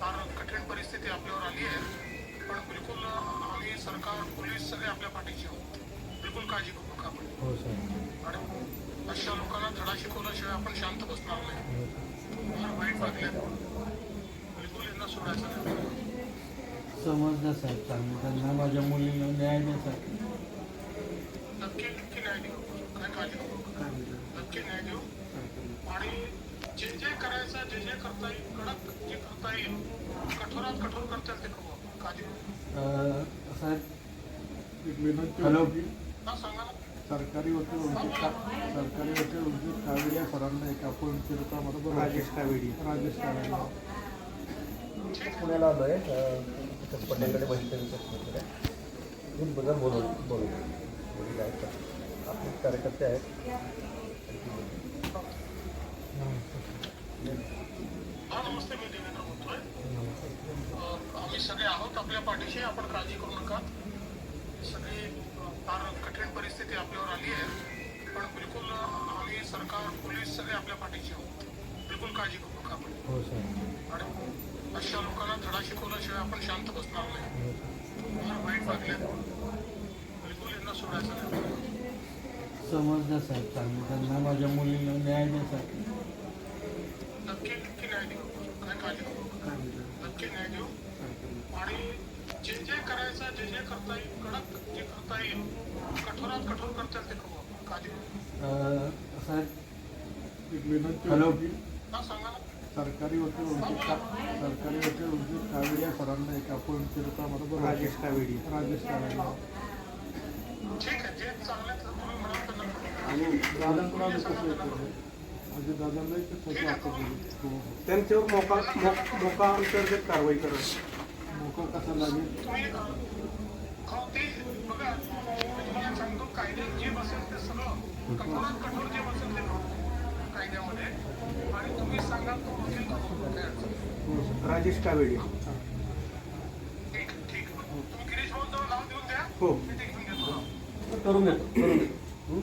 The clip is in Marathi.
परिस्थिती आपल्यावर आली आहे. पण बिलकुल आम्ही सरकार पोलीस सगळे आपल्या पाठीशी आहोत. बिलकुल काळजी करू नका आपण. हो आणि अशा लोकांना धडा शिकवल्याशिवाय आपण शांत बसणार नाही. फार वाईट वागले बिलकुल यांना सोडायचं नाही. समजलं साहेब चांगलं त्यांना माझ्या मुलीला न्याय द्या साहेब नक्की नक्की न्याय देऊ काय काळजी करू नका नक्की न्याय देऊ आणि जे जे करायचं जे जे करता येईल कडक जे करता येईल कठोरात कठोर करता येईल ते करू आपण. काळजी साहेब एक विनंती हॅलो. हा सांगा ना. सरकारी वकील उर्जित सरकारी वकील उर्जित कावेडी या सरांना एक आपण केलं आम्हाला बरं राजेश कावेडी राजेश कावेडी पुण्याला आलो आहे पटेलकडे बघितलं तुम्ही बघा बोलू बोलू. वडील आहेत? आपले कार्यकर्ते आहेत. नमस्ते मी देवेंद्र बोलतोय आम्ही सगळे आहोत आपल्या पाठीशी आपण काळजी करू नका. सगळी फार कठीण परिस्थिती आपल्यावर आली आहे. पण बिलकुल आम्ही सरकार पोलीस सगळे आपल्या पाठीशी आहोत. बिलकुल काळजी करू नका आपण. हो आणि अशा लोकांना धडा शिकवल्याशिवाय आपण शांत बसणार नाही. फार वाईट वागले बिलकुल यांना सोडायचं नाही. चांगलं त्यांना माझ्या मुलीला न्याय द्या साहेब नक्की नक्की न्याय देऊ काय काळजी करू नका नक्की न्याय देऊ. आणि जे जे करायचं जे जे करता येईल कडक जे करता येईल कठोरात कठोर करता येईल ते करू आपण. काळजी हॅलो. हा सांगा ना. सरकारी वकील उर्जित सरकारी वकील उर्जित कावेडी या सरांना एक आपण केलं आम्हाला बरं राजेश कावेडी राजेश कावेडी ठीक आहे जे चांगलं तुम्ही म्हणाल तर नक्की. आणि आम्ही कसं येतो म्हणजे हो हो त्यांच्यावर मोका मोक- अंतर्गत कारवाई करा मोका कसा लागेल? हो ते बघा मी तुम्हाला सांगतो कायद्यात जे बसेल ते सगळं कठोरात कठोर जे बसेल ते करू कायद्यामध्ये. आणि तुम्ही सांगाल तो वकील करू काय अडचण नाही. राजेश कावेडी हो. करून घेतो करून घेतो